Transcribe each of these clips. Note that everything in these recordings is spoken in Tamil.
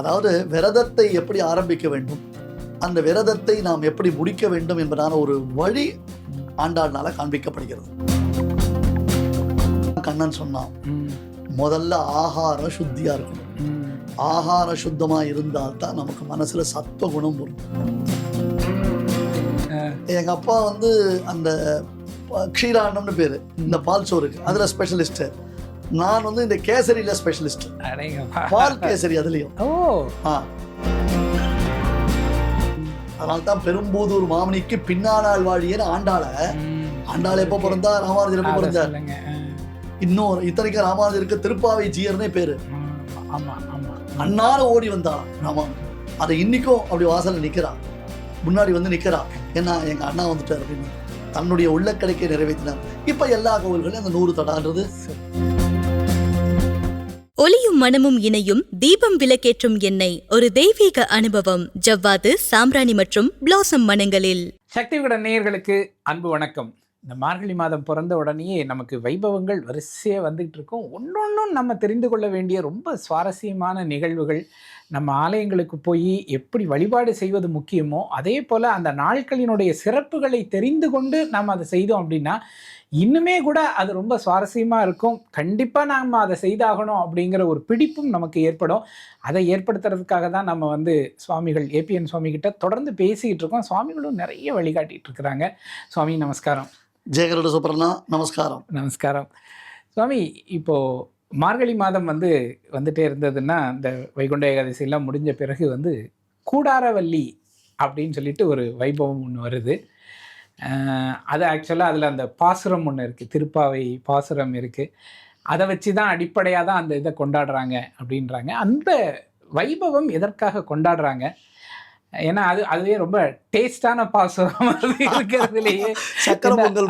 அதாவது விரதத்தை எப்படி ஆரம்பிக்க வேண்டும்? அந்த விரதத்தை நாம் எப்படி முடிக்க வேண்டும் என்பதான ஒரு வழி ஆண்டாள்னால காண்பிக்கப்படுகிறது. கண்ணன் சொன்னான் முதல்ல ஆகாரம் சுத்தியா இருக்கணும். ஆகார சுத்தமா இருந்தால்தான் நமக்கு மனசுல சத்துவ குணம் வரும் எங்க அப்பா வந்து அந்த க்ஷீராண்டம்னு பேரு. இந்த பால் சோறுக்கு. அதுல ஸ்பெஷலிஸ்ட் நான் வந்து இந்த கேசரியில ஸ்பெஷலிஸ்ட். பால் கேசரி அதுலயும். ஓ. ஆ. அதனால தான் பெரும்பூதூர் மாமனிக்கு பின்னானால் வாழியன்னு ஆண்டாள. ஆண்டாள் எப்போ பிறந்தா ராமானுஜர் எப்போ பிறந்தார். இன்னும் இத்தனைக்கும் ராமானுஜருக்கு திருப்பாவை ஜீயர்னே பேரு. ம், ஆமா ஆமா. அண்ணார ஓடி வந்தாளாம் ராமானுஜர் அதை இன்னைக்கும் அப்படி வாசல்ல நிக்கிறா. முன்னாடி வந்து நிக்கிறா. ஏன்னா எங்க அண்ணா வந்துட்டார் அப்படின்னு. தன்னுடைய உள்ளக்கடைக்கை நிறைவேற்றினார். இப்ப எல்லா கோவில்களையும் அந்த நூறு தடான்றது. ஒளியும் மனமும் இணையும் தீபம் விளக்கேற்றும் எண்ணெய் ஒரு தெய்வீக அனுபவம். ஜவ்வாது சாம்ராணி மற்றும் பிளாசம் மனங்களில். சக்தி விகடன் நேயர்களுக்கு அன்பு வணக்கம். இந்த மார்கழி மாதம் பிறந்த உடனேயே நமக்கு வைபவங்கள் வரிசையாக வந்துகிட்டு இருக்கும். ஒன்றொன்றும் நம்ம தெரிந்து கொள்ள வேண்டிய ரொம்ப சுவாரஸ்யமான நிகழ்வுகள். நம்ம ஆலயங்களுக்கு போய் எப்படி வழிபாடு செய்வது முக்கியமோ அதே போல் அந்த நாட்களினுடைய சிறப்புகளை தெரிந்து கொண்டு நம்ம அதை செய்தோம் அப்படின்னா இன்னுமே கூட அது ரொம்ப சுவாரஸ்யமாக இருக்கும். கண்டிப்பாக நாம் அதை செய்தாகணும் அப்படிங்கிற ஒரு பிடிப்பும் நமக்கு ஏற்படும். அதை ஏற்படுத்துறதுக்காக தான் நம்ம வந்து சுவாமிகள் ஏபிஎன் சுவாமி கிட்ட தொடர்ந்து பேசிக்கிட்டு இருக்கோம். சுவாமிகளும் நிறைய வழிகாட்டிட்டு இருக்கிறாங்க. சுவாமி நமஸ்காரம். ஜெயகருட சுப்ரண்ணா நமஸ்காரம். நமஸ்காரம். சுவாமி இப்போ மார்கழி மாதம் வந்து வந்துட்டே இருந்ததுன்னா இந்த வைகுண்ட ஏகாதசியெல்லாம் முடிஞ்ச பிறகு வந்து கூடாரவல்லி அப்படின்னு சொல்லிட்டு ஒரு வைபவம் ஒன்று வருது. அது ஆக்சுவலாக அதில் அந்த பாசுரம் ஒன்று இருக்குது திருப்பாவை பாசுரம் இருக்குது அதை வச்சு தான் அடிப்படையாக தான் அந்த இதை கொண்டாடுறாங்க அப்படின்றாங்க. அந்த வைபவம் எதற்காக கொண்டாடுறாங்க? ஏன்னா அது அதுவே ரொம்ப டேஸ்டான பாசுரம் அது இருக்கிறதுலேயே. சக்கர பொங்கல்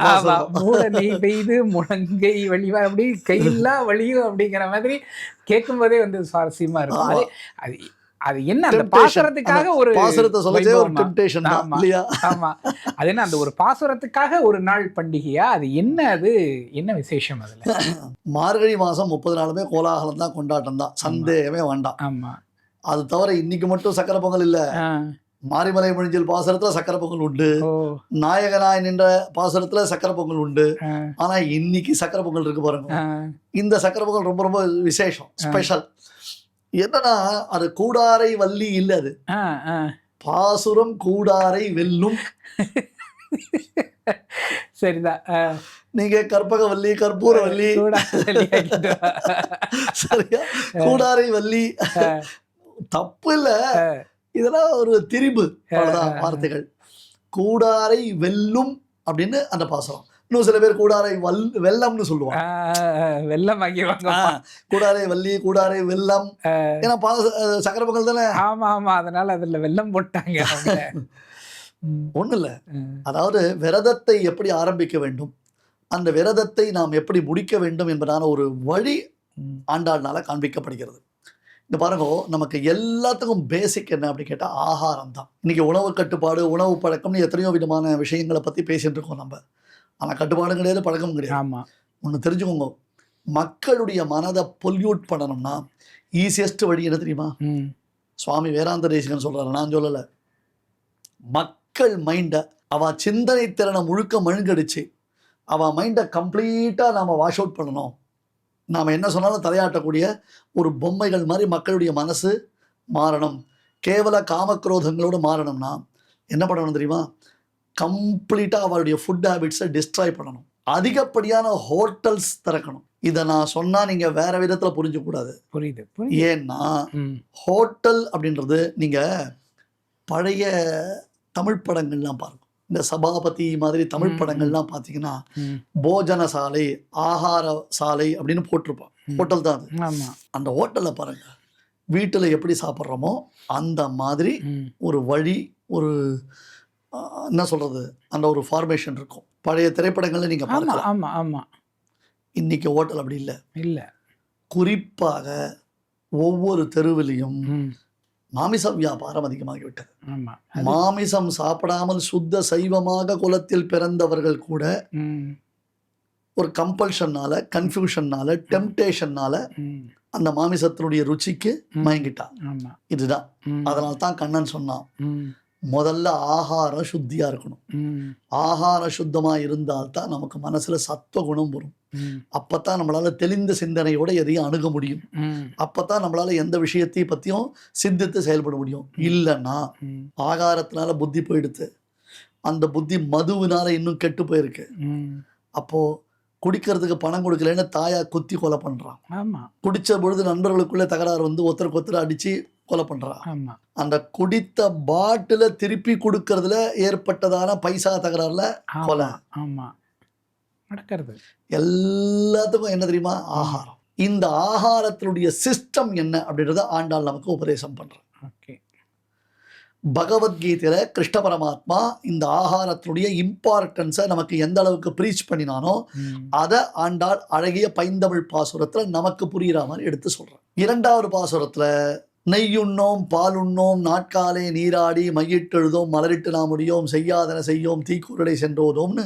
பெய்து முழங்கை வழிவா அப்படி கையில்லா வழியும் அப்படிங்கிற மாதிரி கேட்கும் போதே வந்து சுவாரஸ்யமா இருக்கும். அது அது அது என்ன? அந்த. பாசுரத்துக்காக ஒரு பாசுரத்தை ஒரு? டெம்டேஷன். இல்லையா? ஆமா. அது என்ன? அந்த ஒரு பாசுரத்துக்காக ஒரு நாள் பண்டிகையா? அது என்ன அது? என்ன விசேஷம் அதுல? மார்கழி மாசம் முப்பது நாளுமே கோலாகலம் தான் கொண்டாட்டம் தான் சந்தேகமே வேண்டாம். ஆமா. அது தவிர இன்னைக்கு மட்டும் சக்கர பொங்கல் இல்ல. மாரிமலை முடிஞ்சல் பாசுரத்துல சக்கர பொங்கல் உண்டு. நாயகனாய் நின்ற பாசுரத்துல சக்கர பொங்கல் உண்டு. ஆனா இன்னைக்கு சக்கர பொங்கல் இருக்கு பாருங்க. இந்த சக்கர பொங்கல் ரொம்ப ரொம்ப விசேஷம் ஸ்பெஷல். என்னன்னா அது கூடாரை வள்ளி இல்ல அது. பாசுரம் கூடாரை வெல்லும். சரிதான் நீங்க கற்பக வள்ளி கற்பூர வள்ளி. சரியா? கூடாரை வள்ளி. தப்பு இல்ல இதெல்லாம் ஒரு திரிபு வார்த்தைகள். கூடாரை வெல்லும் அப்படின்னு அந்த பாசுரம் இன்னும் சில பேர் கூடாரை வல் வெல்லம்னு சொல்லுவாங்க. வெள்ளம் கூடாரை வள்ளி கூடாரை வெல்லம். ஏன்னா பாச சக்கர பொங்கல் தானே? ஆமா ஆமா அதனால அதுல வெள்ளம் போட்டாங்க அவங்க ம், ஒண்ணு இல்ல. அதாவது விரதத்தை எப்படி ஆரம்பிக்க வேண்டும்? அந்த விரதத்தை நாம் எப்படி முடிக்க வேண்டும் என்பதான ஒரு வழி. ஆண்டாள்னால காண்பிக்கப்படுகிறது. இந்த பாருங்க நமக்கு எல்லாத்துக்கும் பேசிக் என்ன அப்படி கேட்டால் ஆகாரம் தான் இன்னைக்கு உணவு கட்டுப்பாடு உணவு பழக்கம்னு எத்தனையோ விதமான விஷயங்களை பற்றி பேசிட்டு இருக்கோம் நம்ம. ஆனால் கட்டுப்பாடும் கிடையாது பழக்கமும் கிடையாது. ஆமா. ஒன்று தெரிஞ்சுக்கோங்க. மக்களுடைய மனதை பொல்யூட் பண்ணணும்னா ஈஸியஸ்ட் வழி என்ன தெரியுமா? சுவாமி வேதாந்த தேசிகன் சொல்றாரு நான் சொல்லலை. மக்கள் மைண்டை அவ சிந்தனை திறனை முழுக்க மழுங்கடிச்சு அவ மைண்டை கம்ப்ளீட்டாக நாம் வாஷ் அவுட் பண்ணணும். நாம் என்ன சொன்னாலும் தலையாட்டக்கூடிய ஒரு பொம்மைகள் மாதிரி மக்களுடைய மனசு மாறணும். கேவல காமக்ரோதங்களோடு மாறணும்னா என்ன பண்ணணும் தெரியுமா? கம்ப்ளீட்டாக அவளுடைய ஃபுட் ஹேபிட்ஸை டிஸ்ட்ராய் பண்ணணும். அதிகப்படியான ஹோட்டல்ஸ் திறக்கணும். இதை நான் சொன்னால் நீங்கள் வேற விதத்தில் புரிஞ்சக்கூடாது புரியுது ஏன்னா ஹோட்டல் அப்படின்றது நீங்கள் பழைய தமிழ் படங்கள்லாம் பாருங்க. இந்த சபாபதி மாதிரி தமிழ் படங்கள்லாம் பார்த்தீங்கன்னா போஜன சாலை ஆகார சாலை அப்படின்னு போட்டிருப்பான். ஹோட்டல் தான் அது. அந்த ஹோட்டலில் பாருங்க வீட்டில் எப்படி சாப்பிட்றோமோ அந்த மாதிரி ஒரு வழி ஒரு என்ன சொல்றது அந்த ஒரு ஃபார்மேஷன் இருக்கும். பழைய திரைப்படங்கள்ல நீங்க ஆமா பார்க்கலாம். ஆமா ஆமா. இன்னைக்கு ஹோட்டல் அப்படி இல்லை. இல்ல. குறிப்பாக ஒவ்வொரு தெருவிலையும் ம், மாமிச வியாபாரம் அதிகமாகிவிட்டது. மாமிசம் சாப்பிடாமல் சுத்த சைவமாக குலத்தில் பிறந்தவர்கள் கூட ஒரு கம்பல்ஷன்னால கன்ஃபியூஷன்னால டெம்டேஷன்னால அந்த மாமிசத்தினுடைய ருச்சிக்கு. மயங்கிட்டான். இதுதான். அதனால தான் கண்ணன் சொன்னான் முதல்ல ஆகாரம் சுத்தியா இருக்கணும். ம், ஆகாரம் சுத்தமா இருந்தால்தான் நமக்கு மனசுல சத்துவ குணம் வரும். ம், அப்பதான் நம்மளால தெளிந்த சிந்தனையோட எதையும் அணுக முடியும். ம், அப்பதான் நம்மளால எந்த விஷயத்தையும் பத்தியும் சிந்தித்து செயல்பட முடியும். இல்லைன்னா ஆகாரத்தினால புத்தி போயிடுத்து. அந்த புத்தி மதுவினால இன்னும் கெட்டு போயிருக்கு. அப்போ குடிக்கிறதுக்கு பணம் கொடுக்கலன்னு தாயா குத்தி கொலை பண்றான் குடிச்ச பொழுது நண்பர்களுக்குள்ள தகராறு வந்து ஒருத்தருக்கு ஒருத்தர் அடிச்சு கொலை பண்றான் அந்த குடித்த பாட்டில திருப்பி கொடுக்கறதுல ஏற்பட்டதான பைசா தகராறுல ஆமா, கொலை. நடக்கிறது. எல்லாத்துக்கும் என்ன தெரியுமா? ஆகாரம். இந்த ஆகாரத்தினுடைய சிஸ்டம் என்ன அப்படின்றத ஆண்டாள் நமக்கு உபதேசம் பண்றான். ஓகே. பகவத்கீதையில கிருஷ்ண பரமாத்மா இந்த ஆகாரத்தினுடைய இம்பார்ட்டன்ஸை நமக்கு எந்த அளவுக்கு ப்ரீச் பண்ணினானோ அதை ஆண்டாள் அழகிய பைந்தமிழ் பாசுரத்துல நமக்கு புரியுற மாதிரி எடுத்து சொல்றான். இரண்டாவது பாசுரத்துல நெய்யுண்ணோம் பாலுண்ணோம் நாட்காலே நீராடி மையிட்டெழுதோம் மலரிட்டு நாம் முடியோம் செய்யாதன செய்யோம் தீக்குறளை சென்றோதோம்னு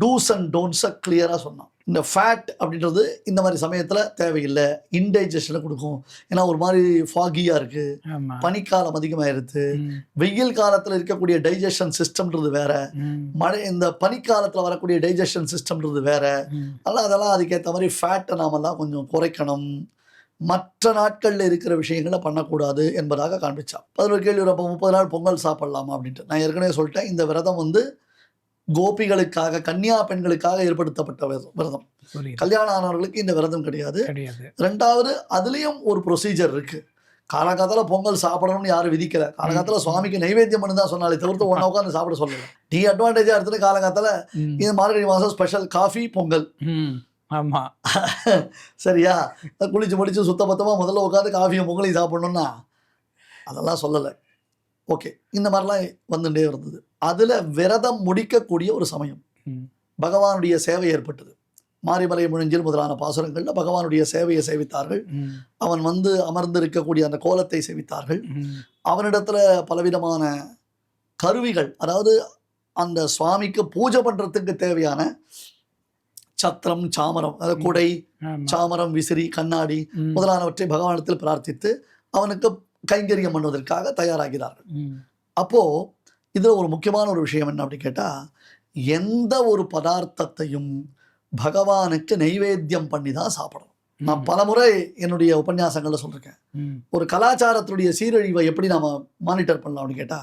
டூஸ் அண்ட் டோன்ஸை கிளியராக சொன்னான். இந்த ஃபேட் அப்படின்றது இந்த மாதிரி சமயத்தில் தேவையில்லை. இன்டைஜஷனை கொடுக்கும். ஏன்னா ஒரு மாதிரி ஃபாகியாக இருக்குது பனிக்காலம் அதிகமாயிருது. ம், வெயில் காலத்தில் இருக்கக்கூடிய டைஜஷன் சிஸ்டம்ன்றது வேற. மழை இந்த பனிக்காலத்தில் வரக்கூடிய டைஜஷன் சிஸ்டம்ன்றது வேற. அதெல்லாம் அதெல்லாம் அதுக்கேற்ற மாதிரி ஃபேட்டை நாமெல்லாம் கொஞ்சம் குறைக்கணும். மற்ற நாட்களில் இருக்கிற விஷயங்களை பண்ணக்கூடாது என்பதாக காண்பிச்சான். பதினோரு கேள்வி அப்போ முப்பது நாள் பொங்கல் சாப்பிடலாமா அப்படின்ட்டு. நான் ஏற்கனவே சொல்லிட்டேன். இந்த விரதம் வந்து கோபிகளுக்காக கன்னியா பெண்களுக்காக ஏற்படுத்தப்பட்ட விரதம் கல்யாணம் ஆனவர்களுக்கு இந்த விரதம் கிடையாது. ரெண்டாவது அதுலேயும் ஒரு ப்ரொசீஜர் இருக்கு. காலகாலத்துல பொங்கல் சாப்பிடணும்னு யாரும் விதிக்கல. காலகாலத்துல சுவாமிக்கு நைவேத்தியம் பண்ணி தான் சொன்னாலே தவிர்த்து ஒன்றா உட்காந்து சாப்பிட சொல்லல. நீ அட்வான்டேஜா எடுத்துட்டு காலகாலத்துல இந்த மார்கழி மாதம் ஸ்பெஷல் காஃபி பொங்கல். ம், ஆமா. சரியா? குளிச்சு முடிச்சு சுத்தபத்தமா முதல்ல உட்காந்து காஃபியும் பொங்கலையும் சாப்பிடணும்னா அதெல்லாம் சொல்லலை. ஓகே இந்த மாதிரிலாம் வந்துட்டே இருந்தது. அதுல விரதம் முடிக்கக்கூடிய ஒரு சமயம். பகவானுடைய சேவை ஏற்பட்டது. மாரிமலை முழிஞ்சில் முதலான பாசுரங்கள்ல பகவானுடைய சேவையை சேவித்தார்கள். அவன் வந்து அமர்ந்து இருக்கக்கூடிய அந்த கோலத்தை சேவித்தார்கள். அவனிடத்துல பலவிதமான கருவிகள் அதாவது அந்த சுவாமிக்கு பூஜை பண்றதுக்கு தேவையான சத்திரம் சாமரம் அதாவது குடை சாமரம் விசிறி கண்ணாடி முதலானவற்றை பகவானிடத்தில் பிரார்த்தித்து அவனுக்கு கைங்கரியம் பண்ணுவதற்காக தயாராகிறார்கள். ம், அப்போ இதுல ஒரு முக்கியமான ஒரு விஷயம் என்ன அப்படி கேட்டா எந்த ஒரு பதார்த்தத்தையும் பகவானுக்கு நைவேத்தியம் பண்ணி தான் சாப்பிடணும். நான் பலமுறை என்னுடைய உபன்யாசங்கள்ல சொல்லிருக்கேன். ம், ஒரு கலாச்சாரத்துடைய சீரழிவை எப்படி நாம மானிட்டர் பண்ணலாம் அப்படின்னு கேட்டா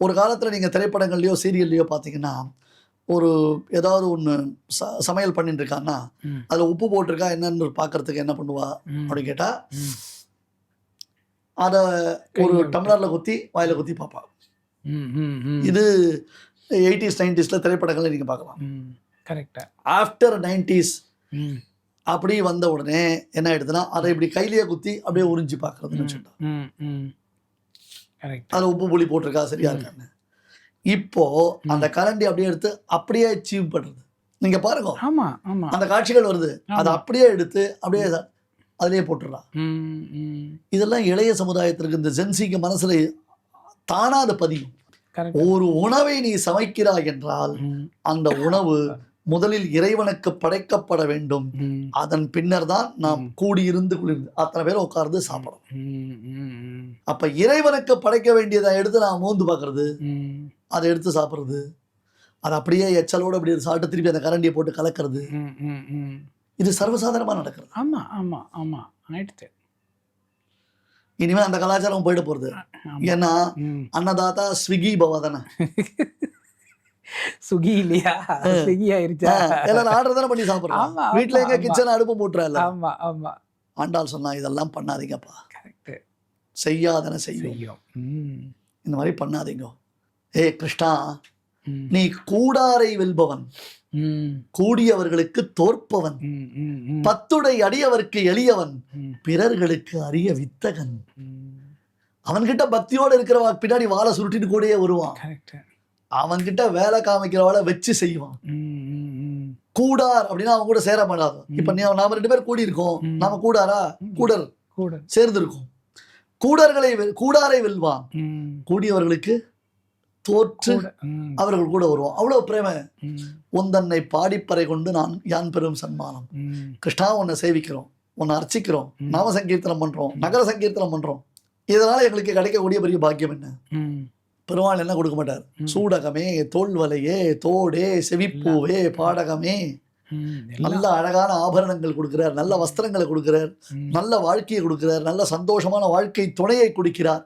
ஒரு காலத்துல நீங்க திரைப்படங்கள்லயோ சீரியல்லையோ பார்த்தீங்கன்னா ஒரு ஏதாவது ஒன்று ச சமையல் பண்ணிட்டு இருக்கான்னா அதுல உப்பு போட்டிருக்கா என்னன்னு பார்க்கறதுக்கு என்ன பண்ணுவா அப்படின்னு கேட்டா ம், அதை ஒரு. டம்ளர்ல குத்தி வாயில குத்தி பார்ப்பா. ம், ம், ம், இது எயிட்டிஸ் நைன்டிஸ்ல திரைப்படங்கள்ல நீங்க பார்க்கலாம். ம், கரெக்டா ஆஃப்டர் நைன்டிஸ் அப்படி வந்த உடனே என்ன ஆயிடுதுன்னா அதை இப்படி கையிலேயே குத்தி அப்படியே உறிஞ்சி பார்க்கறதுன்னு வச்சுட்டா ம், ம், கரெக்ட் அதுல உப்பு புளி போட்டிருக்கா சரியா. இருக்கான்னு. இப்போ அந்த கரண்டி அப்படியே எடுத்து அப்படியே அச்சீவ் பண்றது. நீங்க பாருங்க. ஆமா ஆமா. அந்த காட்சிகள் வருது. அதை. அப்படியே எடுத்து அப்படியே அத- அதுலயே போட்டுடுறா ம், ம், இதெல்லாம் இளைய சமுதாயத்திற்கு இந்த ஜென்சிக்கு மனசுல தானா அது பதியும். ஒரு உணவை நீ சமைக்கிறாய் என்றால் அந்த உணவு முதலில் இறைவனுக்கு படைக்கப்பட வேண்டும். அதன் பின்னர் தான் நாம். கூடியிருந்து குளிர்ந்து அத்தனை பேர் உட்கார்ந்து சாப்பிடணும். ம், ம், ம், அப்ப இறைவனுக்கு படைக்க வேண்டியதை எடுத்து நான் மோந்து பார்க்கறது அதை எடுத்து சாப்பிட்றது அது அப்படியே எச்சலோடு அப்படி சாப்பிட்டு திருப்பி அந்த கரண்டியை போட்டு கலக்கிறது. இது சர்வசாதாரணமா நடக்கிறது. ஆமா ஆமா ஆமா. ஆயிடுச்சு இனிமே அந்த கலாச்சாரம் போயிட போறது. ஆமா. ஏன்னா. அன்னதாத்தா ஸ்விக்கி பவா தானே சுகி இல்லையா ஸ்விக்கி ஆயிருச்சா? எல்லாரும் ஆர்டர் தானே பண்ணி சாப்பிடுறோம். ஆமா, வீட்டுல எங்க. கிச்சன் அடுப்பு போட்டுறா இல்ல ஆமா ஆமா. ஆண்டாள் சொன்னா இதெல்லாம் பண்ணாதீங்கப்பா. கரெக்ட் செய்யாதன செய்யும். செய்யும். ம், இந்த மாதிரி பண்ணாதீங்க. ஏ கிருஷ்ணா நீ கூடாரை வெல்பவன். கூடியவர்களுக்கு தோற்பவன். பத்துடை அடியவர்க்கு எளியவன். பிறர்களுக்கு அரிய வித்தகன். அவன்கிட்ட பக்தியோட இருக்கிறவா பின்னாடி வாழை சுருட்டிட்டு கூடயே வருவான். அவன்கிட்ட வேலை காமிக்கிறவாளை வச்சு செய்வான். கூடார் அப்படின்னா அவன் கூட சேர மாட்டாது இப்ப நீ நாம ரெண்டு பேர் கூடி இருக்கோம். நாம கூடாரா. கூடர். கூட சேர்ந்து இருக்கோம் கூடர்களை கூடாரை வெல்வான். கூடியவர்களுக்கு தோற்று அவர்கள் கூட வருவோம் அவ்வளவு பிரேம. உந்தன்னை பாடிப்பறை கொண்டு நான் யான் பெரும் சன்மானம். கிருஷ்ணா உன்னை சேவிக்கிறோம். உன்னை அர்ச்சிக்கிறோம். நாம சங்கீர்த்தனம் பண்றோம். நகர சங்கீர்த்தனம் பண்றோம். இதனால எங்களுக்கு கிடைக்கக்கூடிய பெரிய பாக்கியம் என்ன? பெருமாள் என்ன கொடுக்க மாட்டார். சூடகமே தோல்வலையே தோடே செவிப்பூவே பாடகமே. நல்ல அழகான ஆபரணங்கள் கொடுக்கிறார். நல்ல வஸ்திரங்களை கொடுக்கிறார். நல்ல வாழ்க்கையை கொடுக்கிறார். நல்ல சந்தோஷமான வாழ்க்கை துணையை கொடுக்கிறார்.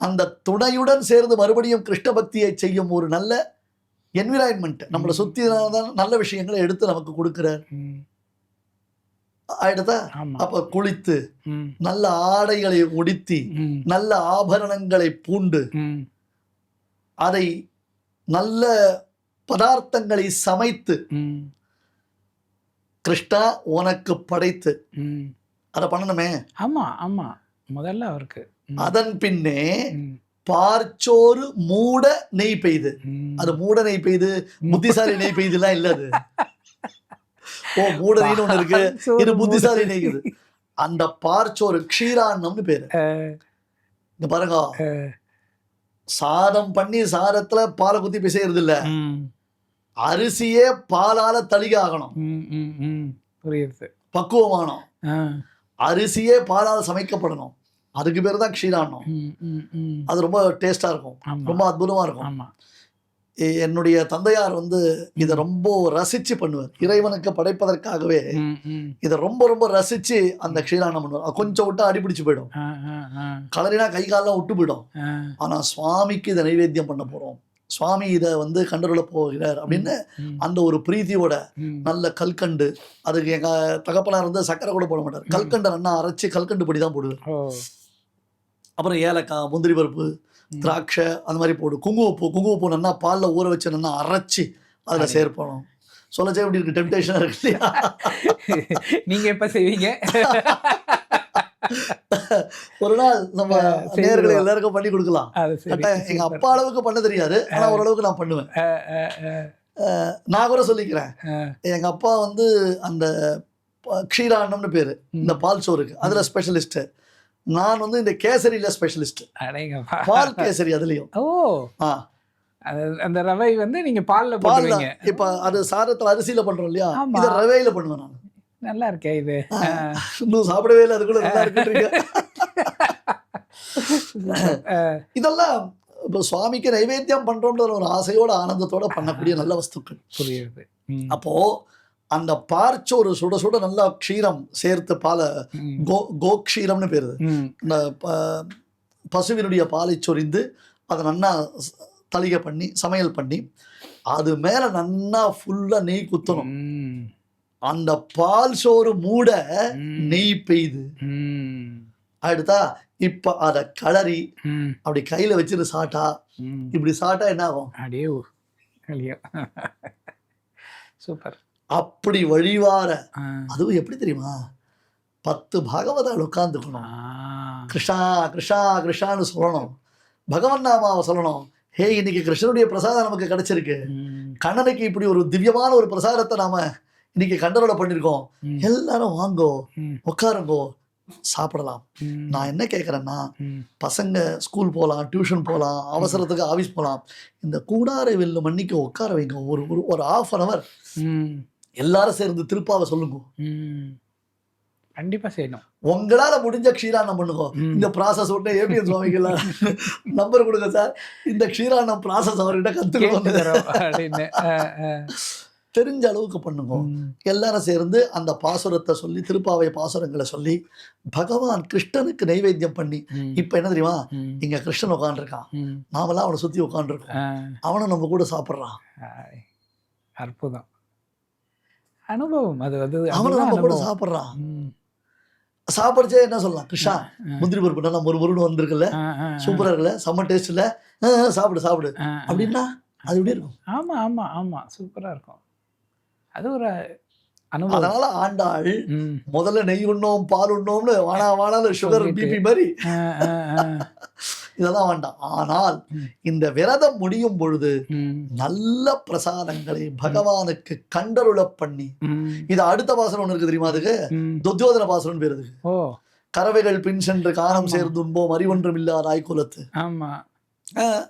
அந்த துணையுடன் சேர்ந்து மறுபடியும் கிருஷ்ண பக்தியை செய்யும் ஒரு நல்ல என்விரான்மெண்ட் நம்மளை. சுத்தி தான் நல்ல விஷயங்களை எடுத்து நமக்கு கொடுக்கிறார். ஆயிடுதா? அப்ப குளித்து நல்ல ஆடைகளை உடுத்தி நல்ல ஆபரணங்களை பூண்டு அதை நல்ல பதார்த்தங்களை சமைத்து கிருஷ்ணா உனக்கு படைத்து. அதை பண்ணணுமே. ஆமா ஆமா. முதல்ல அவருக்கு அதன் பின்னே பார்ச்சோறு மூட நெய் பெய்து. அது மூட நெய் பெய்து புத்திசாலி நெய் பெய்துலாம் இல்ல அது. ஓ மூட நெய்னு ஒண்ணு இருக்கு. இது புத்திசாலி நெய் இது. அந்த பார்ச்சோறு க்ஷீரான்னம்னு பேரு. இந்த பாருங்க. சாதம் பண்ணி சாதத்துல பாலை குத்தி பிசைறது இல்ல அரிசியே பாலால தளிக ஆகணும். புரியுது. பக்குவமானோம் ஆ, அரிசியே பாலால் சமைக்கப்படணும். அதுக்கு பேர் தான் க்ஷீரான்னம். ம், ம், ம். அது ரொம்ப டேஸ்டா இருக்கும். ரொம்ப அற்புதமா இருக்கும். என்னுடைய தந்தையார் வந்து இதை ரொம்ப ரசிச்சு பண்ணுவார். இறைவனுக்கு படைப்பதற்காகவே. இதை ரொம்ப ரொம்ப ரசிச்சு அந்த க்ஷீரானம் பண்ணுவார். கொஞ்சம் விட்டா அடிபிடிச்சு போயிடும். கலரினா கை காலெல்லாம் விட்டு போயிடும். ஆ. ஆனா சுவாமிக்கு இதை நைவேத்தியம் பண்ண போறோம். சுவாமி இதை வந்து கண்டருள போகிறார் அப்படின்னு அந்த ஒரு பிரீத்தியோட. நல்ல கல்கண்டு அதுக்கு எங்க தகப்பனார் வந்து சக்கரை கூட போட மாட்டார். கல்கண்டை நல்லா அரைச்சு கல்கண்டு பொடி தான் போடுவார். அப்புறம் ஏலக்காய் முந்திரி பருப்பு. திராட்சை அந்த மாதிரி போடு. குங்குமப்பூ குங்குமப்பூ நல்லா பாலில் ஊற வச்சு நல்லா அரைச்சி அதில். சேர்ப்பணும் சொல்லச்சே இப்படி இருக்கு டெம்டேஷனாக இருக்கு இல்லையா? நீங்க எப்ப செய்வீங்க? ஒரு நாள் நம்ம நேர்களை. எல்லாருக்கும் பண்ணி கொடுக்கலாம். எங்க. அப்பா அளவுக்கு பண்ண தெரியாது ஆனா ஓரளவுக்கு நான் பண்ணுவேன். நான் கூட சொல்லிக்கிறேன். எங்க அப்பா வந்து அந்த க்ஷீரான்னம்னு பேரு. இந்த பால் சோறுக்கு. அதுல ஸ்பெஷலிஸ்ட் நான் வந்து இந்த கேசரியில ஸ்பெஷலிஸ்ட். பால் கேசரி அதுலயும். ஓ. ஆ. அது- அந்த ரவை வந்து நீங்க பால்ல போடுவீங்க இப்ப அது சாதத்துல அரிசியில பண்றோம் இல்லையா. இத ரவையில பண்ணுவேன் நான். நல்லா இருக்கே இது. இன்னும் சாப்பிடவே இல்லை அதுக்குள்ள நல்லா இருக்குன்றீங்க. ஆ, இதெல்லாம் இப்போ சுவாமிக்கு நைவேத்தியம் பண்றோம்ன்ற ஒரு ஆசையோட ஆனந்தத்தோட பண்ணக்கூடிய நல்ல வஸ்துக்கள். புரியுது. அப்போ அந்த பார்ச்சோறு சுட சுட நல்லா க்ஷீரம் சேர்த்து பாலை கோ கோக்ஷீரம்னு பேருது. இந்த பசுவினுடைய பாலை சொரிந்து அதை நன்னா தளிகை பண்ணி சமையல் பண்ணி அது மேல நன்னா ஃபுல்லா நெய் குத்தணும். அந்த பால் சோறு மூட. நெய் பெய்து. ம், அடுத்தா இப்ப அதை கலரி அப்படி கையில வச்சுட்டு சாட்டா. இப்படி சாட்டா என்ன ஆகும். ஐயோ. சூப்பர். அப்படி வழிவார. அதுவும் எப்படி தெரியுமா? பத்து பாகவதால் உட்காந்துக்கணும். கிருஷ்ணா கிருஷ்ணா கிருஷ்ணான்னு சொல்லணும். பகவன் நாமாவை சொல்லணும். ஹே இன்னைக்கு கிருஷ்ணனுடைய பிரசாதம் நமக்கு கிடைச்சிருக்கு. கண்ணனுக்கு இப்படி ஒரு திவ்யமான ஒரு பிரசாதத்தை நாம இன்னைக்கு கண்டரோட பண்ணிருக்கோம். ம், எல்லாரும் வாங்கோ உட்காருங்கோ சாப்பிடலாம். நான் என்ன கேட்குறேன்னா. பசங்க ஸ்கூல் போகலாம் டியூஷன் போகலாம் அவசரத்துக்கு ஆஃபீஸ் போகலாம் இந்த கூடாரை வெல்லு மண்ணிக்கு உட்கார வைங்க. ஒரு ஒரு ஆஃப் அன் அவர் எல்லாரும் சேர்ந்து திருப்பாவை சொல்லுங்க. கண்டிப்பா செய்யணும். உங்களால முடிஞ்ச க்ஷீராண்ணம் பண்ணுங்க. இந்த ப்ராசஸ் விட்டு ஏபிஎம் சுவாமிக்கெல்லாம் நம்பர் கொடுங்க சார் இந்த க்ஷீராண்ணம் ப்ராசஸ் அவர்கிட்ட கேட்டு கத்துக்கணும். தெரிஞ்ச அளவுக்கு பண்ணுங்க. எல்லாரும் சேர்ந்து அந்த பாசுரத்தை சொல்லி திருப்பாவை பாசுரங்களை சொல்லி பகவான் கிருஷ்ணனுக்கு நைவேத்தியம் பண்ணி இப்ப என்ன தெரியுமா? இங்க கிருஷ்ணன் உட்காந்துருக்கான். நாமெல்லாம் அவனை சுத்தி உட்காந்துருக்கோம் அவனும் நம்ம கூட சாப்பிட்றான். அற்புதம். அனுபவம் அது வந்து அவனும் நம்ம கூட. சாப்பிட்றான் சாப்பிடுச்சே என்ன சொல்லலாம் கிருஷ்ணா. முந்திரி பருப்பு நல்லா ஒரு முருன்னு வந்திருக்குல்ல ஆ, ஆ, ஆ. சூப்பரா இருக்குல்ல செம்ம டேஸ்ட் இல்ல ஆ, ஆ, சாப்பிடு சாப்பிடு. அப்படின்னா அது எப்படி இருக்கும் ஆமா ஆமா ஆமா சூப்பரா இருக்கும் அது ஒரு அதனால ஆண்டாள். முதல்ல நெய் உண்ணோம் பால் உண்ணோம்னு வானா வானால சுகர். பிபி மாதிரி. இதெல்லாம் வேண்டாம். ஆனால். இந்த விரதம் முடியும் பொழுது நல்ல பிரசாதங்களை பகவானுக்கு கண்டருள பண்ணி இது அடுத்த பாசனம் ஒன்று இருக்கு தெரியுமா அதுக்கு? ம். துத்தியோதன பாசனம் பேர் அதுக்கு. ஓ. கறவைகள் பின் சென்று காணம். சேர்ந்துன்போம் அறிவொன்றும் இல்லாத ஆய்குலத்து. ஆமா. ஆஹ்,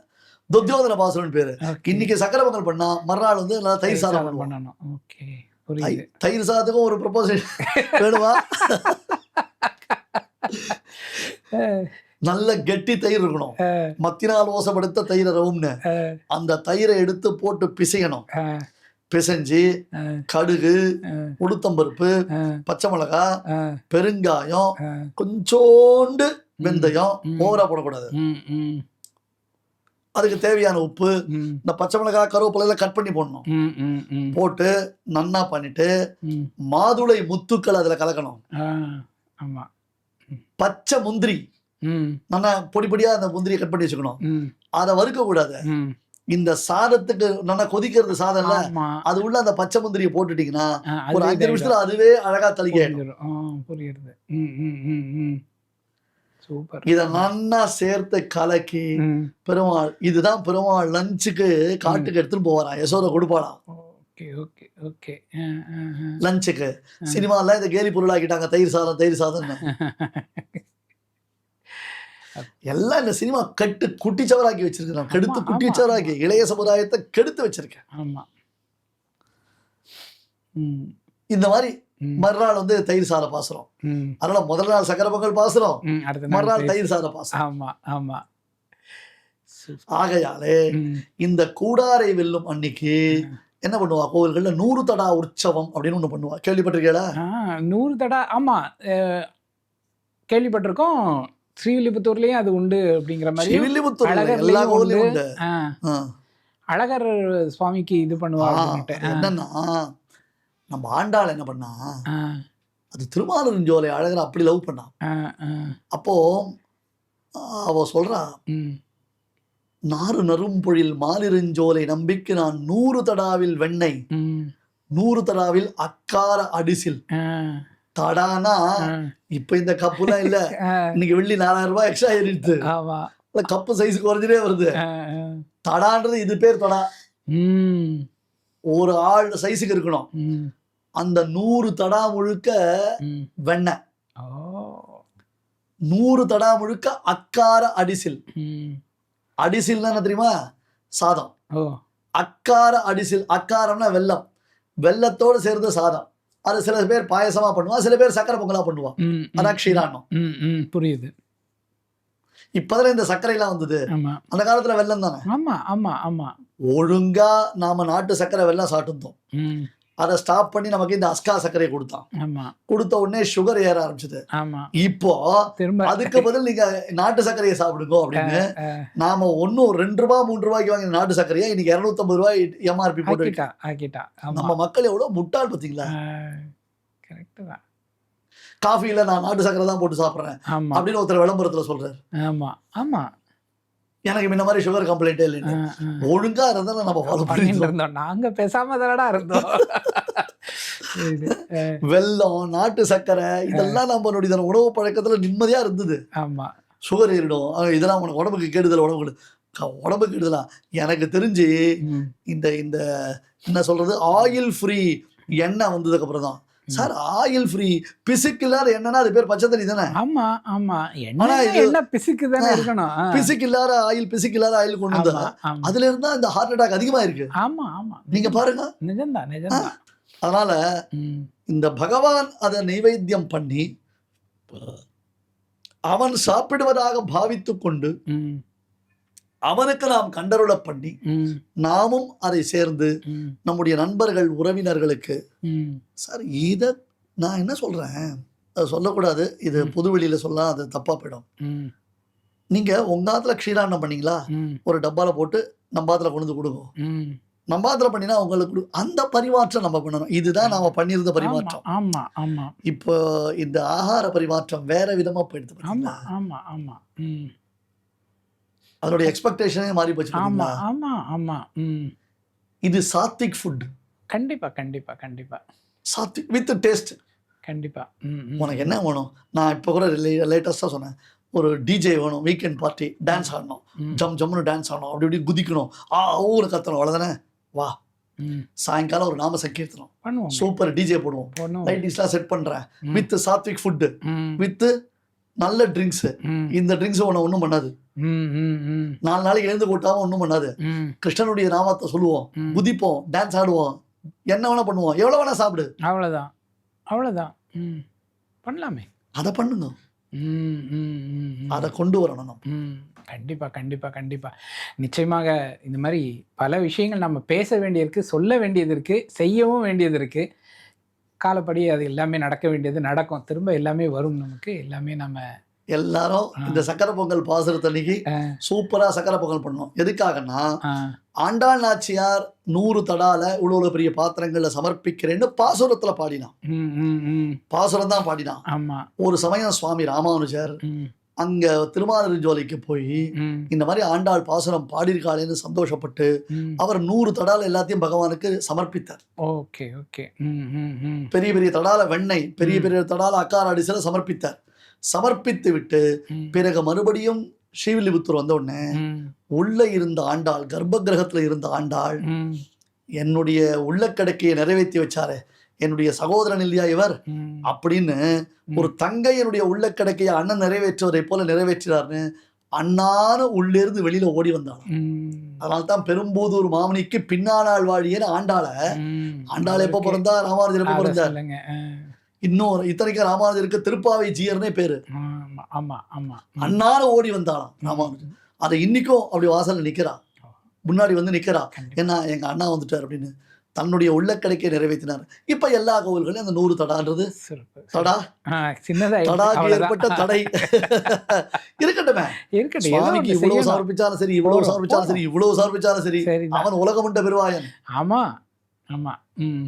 துத்தியோதன பாசுரம்னு பேரு. இன்னைக்கு சக்கரை பொங்கல் பண்ணா மறுநாள் வந்து நல்லா தயிர் சாதம் பண்ணணும். தயிர் சாதத்துக்கும் ஒரு ப்ரொபோசல் வேணுமா? நல்ல கெட்டி தயிர் இருக்கணும். மத்தினால் ஓசப்படுத்த தயிரை ரவும்னு. அந்த தயிரை எடுத்து போட்டு பிசையணும். பிசைஞ்சு கடுகு உளுத்தம்பருப்பு பச்சை மிளகாய் அஹ், பெருங்காயம். கொஞ்சோண்டு வெந்தயம். ஓவரா போடக்கூடாது. அதுக்கு தேவையான உப்பு இந்த பச்சை மிளகாய் கருவேப்பிலை எல்லாம் கட் பண்ணி போடணும். போட்டு நன்னா பண்ணிட்டு. மாதுளை முத்துக்கள் அதுல கலக்கணும். பச்சை முந்திரி. நல்லா பொடி பொடியா அந்த முந்திரியை கட் பண்ணி வச்சுக்கணும். அதை வறுக்க கூடாது ம். இந்த சாதத்துக்கு நல்லா கொதிக்கிறது சாதம்ல ஆமா. அது உள்ள அந்த பச்சை முந்திரியை போட்டுட்டீங்கன்னா ஒரு அஞ்சு நிமிஷத்துல அதுவே அழகா தளிக்காயிடும் புரியுது இத நன்னா சேர்த்து கலக்கி. பெருமாள் இதுதான் பெருமாள் லஞ்சுக்கு காட்டுக்கு எடுத்துட்டு போவாராம். யசோத கொடுப்பாளாம். லஞ்சுக்கு. சினிமால இந்த கேலி பொருளாக்கிட்டாங்க. தயிர் சாதம் தயிர் சாதம்னு. எல்லாம் இந்த சினிமா கட்டு குட்டிச்சவராக்கி வச்சிருக்கேன் கெடுத்து குட்டிச்சவராக்கி இளைய சமுதாயத்தை கெடுத்து வச்சிருக்கேன். ஆமா. இந்த மாதிரி மறுநாள் வந்து தயிர் சாத பாசுறோம். அதனால முதல் நாள் சக்கரை பொங்கல் பாசுறோம். மறுநாள் தயிர் சாத பாசுறோம். ஆமா ஆமா. ஆகையாலே இந்த கூடாரை வெல்லும் அன்னைக்கு என்ன பண்ணுவா? கோவில்கள்ல நூறு தடா உற்சவம் அப்படின்னு ஒண்ணு பண்ணுவா. கேள்விப்பட்டிருக்கீங்களா நூறு தடா ஆமா. கேள்விப்பட்டிருக்கோம். ஸ்ரீவில்லிபுத்தூர்லயும் அது உண்டு அப்படிங்கிற மாதிரி. அழகர் சுவாமிக்கு இது பண்ணுவா ஆ, அப்படின்ட்டு அது என்னன்னா நம்ம ஆண்டாள் என்ன பண்ணா அது திருமாலிருஞ்சோலை அழகர் அப்படி லவ் பண்ணா. ஆ, ஆ, அப்போ அவ சொல்றா நாறு நறும்பொழில் மாலிருஞ்சோலை நம்பிக்கு நான் நூறு தடாவில் வெண்ணெய் நூறு தடாவில் அக்கார அடிசில். தடானா இப்ப இந்த கப்புலாம் இல்ல. இன்னைக்கு வெள்ளி நாலாயிரம் ரூபாய் எக்ஸ்ட்ரா ஏறிடுது. ஆமா. கப்பு சைஸ் குறைஞ்சிட்டே வருது. தடான்றது இது பேர் தடா. ம், ஒரு ஆள் சைஸுக்கு இருக்கணும். அந்த நூறு தடா முழுக்க. வெண்ணெய். நூறு தடா முழுக்க அக்கார அடிசில். ம், அடிசில்னா என்ன தெரியுமா? சாதம். அக்கார அடிசில் அக்காரம்னா வெல்லம். வெல்லத்தோடு சேர்ந்த சாதம். அது சில பேர் பாயசமா பண்ணுவா சில பேர் சக்கரை பொங்கலா பண்ணுவா. ம், ம், அதான் க்ஷீரான்னம் ம், ம், புரியுது. இப்பதானே இந்த சர்க்கரை எல்லாம் வந்தது அந்த காலத்துல வெல்லம் தானே? ஆமா ஆமா ஆமா. ஒழுங்கா நாம நாட்டு சர்க்கரை வெல்லம் சாப்பிட்டுருந்தோம். ம், அதை ஸ்டாப் பண்ணி நமக்கு இந்த அஸ்கா சர்க்கரையை கொடுத்தான். ஆமா. கொடுத்த உடனே சுகர் ஏற ஆரம்பிச்சது. ஆமா. இப்போ அதுக்கு பதில் நீங்க நாட்டு சர்க்கரையை சாப்பிடுங்க அப்படின்னு நாம ஒன்னும் ரெண்டு ரூபாய் மூன்று ரூபாய்க்கு வாங்கின நாட்டு சர்க்கரையை இன்னைக்கு இருநூத்தம்பது ரூபாய் எம்ஆர்பி போட்டு நம்ம மக்கள் எவ்வளவு முட்டாள் பாத்தீங்களா காஃபில நான் நாட்டு சர்க்கரை தான் போட்டு சாப்பிடுறேன் அப்படின்னு ஒருத்தர் விளம்பரத்துல சொல்றாரு. ஆமா. ஆமா. எனக்கு முன்ன மாதிரி சுகர் கம்ப்ளைண்டே ஆ. ஒழுங்கா இருந்தா நம்ம ஃபாலோ பண்ணிட்டு இருந்தோம். நாங்க பேசாம தானடா இருந்தோம். வெல்லம் நாட்டு சர்க்கரை இதெல்லாம் நம்மளுடைய உணவு பழக்கத்துல நிம்மதியா இருந்தது. ஆமா. சுகர் ஏறிடும். இதெல்லாம் உனக்கு உடம்புக்கு கெடுதல் உடம்புக்கு க- உடம்புக்கு கெடுதலா? எனக்கு தெரிஞ்சு இந்த இந்த என்ன சொல்றது? ஆயில் ஃப்ரீ எண்ணெய் வந்ததுக்கு அப்புறம் தான் சார் ஆயில் ஃப்ரீ பிசுக்கில்லாத எண்ணெய்னா அது பேர் பச்சை தண்ணி தானே? ஆமா ஆமா. என்ன ஆனா என்ன பிசுக்கு தானே இருக்கணும். பிசுக்கு இல்லாத ஆயில் பிசுக்கு இல்லாத ஆயில் கொண்டு வந்தா அதுல இருந்தா இந்த ஹார்ட் அட்டாக் அதிகமா இருக்கு. ஆமா ஆமா. நீங்க பாருங்க. நிஜம்தான் நிஜம்தான். அதனால இந்த பகவான் அதை நைவேத்தியம் பண்ணி அவன் சாப்பிடுவதாக பாவித்துக் கொண்டு அவனுக்கு நாம் கண்டருள பண்ணி நாமும் அதை சேர்ந்து நம்முடைய நண்பர்கள் உறவினர்களுக்கு. சார் இதை நான் என்ன சொல்றேன்? அது சொல்லக்கூடாது. இது பொதுவெளியில சொல்ல அது தப்பா போயிடும். நீங்க உங்க ஆத்துல பண்ணீங்களா? ஒரு டப்பால போட்டு நம்ம ஆத்துல கொண்டு வந்து கொடுங்க. ம். நம்ம ஆத்துல பண்ணினா உங்களுக்கு அந்த பரிமாற்றம் நம்ம பண்ணணும். இதுதான் நாம பண்ணியிருந்த பரிமாற்றம். ஆமா ஆமா. இப்போ இந்த ஆகார பரிமாற்றம் வேற விதமா போயிடுது ஆமா? ஆமா ஆமா. அதனுடைய எக்ஸ்பெக்டேஷனே மாறி போச்சு ஆமா? ஆமா ஆமா. ம். இது சாத்விக் ஃபுட் கண்டிப்பா கண்டிப்பா கண்டிப்பா. சாத்விக் வித் டேஸ்ட் கண்டிப்பா. உனக்கு என்ன வேணும்? நான் இப்போ கூட லேட்டஸ்டாக சொன்னேன். ஒரு டிஜே வேணும் வீக்கெண்ட் பார்ட்டி டான்ஸ் ஆடணும். ஜம் ஜம்னு டான்ஸ் ஆடணும். அப்படி இப்படி குதிக்கணும். ஆ ஊரு கத்தணும். அவ்வளோதானே வா. சாயங்காலம் ஒரு நாம சங்கீர்த்தனம். சூப்பர் டிஜே போடுவோம். லைட்டிங்ஸ்லாம் செட் பண்ணுறேன். வித் சாத்விக் ஃபுட்டு வித் நல்ல ட்ரிங்க்ஸ் இந்த ட்ரிங்க்ஸ் உன்னை ஒன்றும் பண்ணாது. நாலு நாளைக்கு எழுந்து போட்டாவும் ஒன்றும் பண்ணாது. கிருஷ்ணனுடைய நாமத்தை சொல்லுவோம். குதிப்போம் டான்ஸ் ஆடுவோம். என்ன வேணா பண்ணுவோம். எவ்வளவு வேணா சாப்பிடு. அவ்வளவுதான். ம். பண்ணலாமே. அதை பண்ணுங்க. அதை கொண்டு வரணும் கண்டிப்பாக கண்டிப்பாக கண்டிப்பாக நிச்சயமாக இந்த மாதிரி பல விஷயங்கள் நம்ம பேச வேண்டியிருக்கு சொல்ல வேண்டியது இருக்குது செய்யவும் வேண்டியது இருக்குது காலப்படி அது எல்லாமே நடக்க வேண்டியது நடக்கும். திரும்ப எல்லாமே வரும் நமக்கு. எல்லாமே நம்ம எல்லாரும். இந்த சக்கரை பொங்கல் பாசுரத்தன்னைக்கு. சூப்பரா சக்கரை பொங்கல் பண்ணோம் எதுக்காகன்னா ஆண்டாள் நாச்சியார் நூறு தடால இவ்வளவு பெரிய பாத்திரங்கள்ல சமர்ப்பிக்கிறேன்னு பாசுரத்துல பாடினான். பாசுரம் தான் பாடினான். ஒரு சமயம் சுவாமி ராமானுஜர் அங்க திருமாலிருஞ்சோலைக்கு போய் இந்த மாதிரி ஆண்டாள் பாசுரம் பாடியிருக்காளேன்னு சந்தோஷப்பட்டு அவர் நூறு தடால எல்லாத்தையும் பகவானுக்கு சமர்ப்பித்தார். Okay okay. பெரிய பெரிய தடால வெண்ணெய் பெரிய. பெரிய தடால அக்கார அடிசல சமர்ப்பித்தார். சமர்ப்பித்து விட்டு பிறகு மறுபடியும் ஸ்ரீவில்லிபுத்தூர் வந்த உடனே உள்ள இருந்த ஆண்டாள் கர்ப்ப கிரகத்துல இருந்த ஆண்டாள் என்னுடைய உள்ளக்கடக்கையை நிறைவேற்றி வச்சாரே. என்னுடைய சகோதரன் இல்லையா இவர்? அப்படின்னு ஒரு தங்கை என்னுடைய உள்ளக்கடக்கையை அண்ணன் நிறைவேற்றுவதை போல நிறைவேற்றினார்னு அண்ணான்னு உள்ளிருந்து வெளியில ஓடி வந்தாள் அதனால தான் பெரும்பூதூர் மாமனிக்கு பின்னாளாள் வாழியன்னு ஆண்டாள. ஆண்டாள் எப்போ. பிறந்தா? ராமானுஜர் எப்போ பிறந்தார். இன்னும் இத்தனைக்கும் ராமானுஜருக்கு திருப்பாவை ஜீயர்னே பேரு. ஆமா ஆமா. அண்ணாரு ஓடி வந்தாளாம் ராமானுஜர். அதை இன்னைக்கும் அப்படி வாசல்ல நிக்கிறா. முன்னாடி வந்து நிக்கிறா. என்ன எங்க அண்ணா வந்துட்டார் அப்படின்னு. தன்னுடைய உள்ளக்கடைக்கை நிறைவேற்றினார். இப்ப எல்லா கோவில்களையும் அந்த நூறு தடான்றது. தடா? சின்னதா தடாக்கு. ஏற்பட்ட தடை. இருக்கட்டுமே. இருக்கட்டும் இவ்வளவு. சமர்ப்பிச்சாலும் சரி இவ்வளவு சமர்ப்பிச்சாலும் சரி இவ்வளவு சமர்ப்பிச்சாலும் சரி. அவன் உலகமுண்ட பெருவாயன். ஆமா ஆமா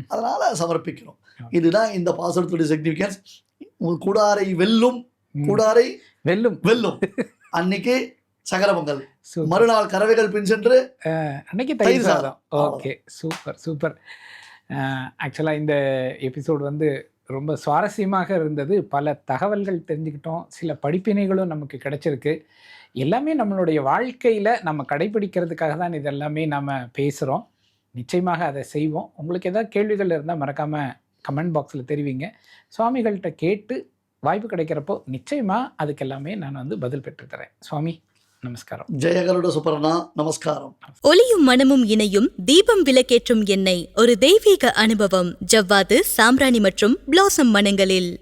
அதனால சமர்ப்பிக்கிறோம். இதுதான் இந்த பாசுரத்துடைய சிக்னிஃபிகன்ஸ் கூடாரை வெல்லும். கூடாரை வெல்லும். வெல்லும். அன்னைக்கு சகர பொங்கல். சூப்பர். மறுநாள் கறவைகள் பின் சென்று அன்னைக்கு தயிர் சாதம். Okay super super. ஆக்சுவலாக இந்த எபிசோடு வந்து ரொம்ப சுவாரஸ்யமாக இருந்தது. பல தகவல்கள் தெரிஞ்சுக்கிட்டோம். சில படிப்பினைகளும் நமக்கு கிடைச்சிருக்கு. எல்லாமே நம்மளுடைய வாழ்க்கையில் நம்ம கடைபிடிக்கிறதுக்காக தான் இது எல்லாமே நம்ம பேசுகிறோம் நிச்சயமாக அதை செய்வோம். உங்களுக்கு ஏதாவது கேள்விகள் இருந்தால் மறக்காமல் கமெண்ட் பாக்ஸில் தெரிவிங்க. சுவாமிகள்கிட்ட கேட்டு வாய்ப்பு கிடைக்கிறப்போ நிச்சயமாக அதுக்கு எல்லாமே நான் வந்து பதில் பெற்றுத்தரேன் சுவாமி நமஸ்காரம். ஜெயகருட சுப்பரனா நமஸ்காரம். ஒளியும் மனமும் இணையும் தீபம் விளக்கேற்றும் எண்ணெய் ஒரு தெய்வீக அனுபவம் ஜவ்வாது சாம்பிராணி மற்றும் பிளாசம் மனங்களில்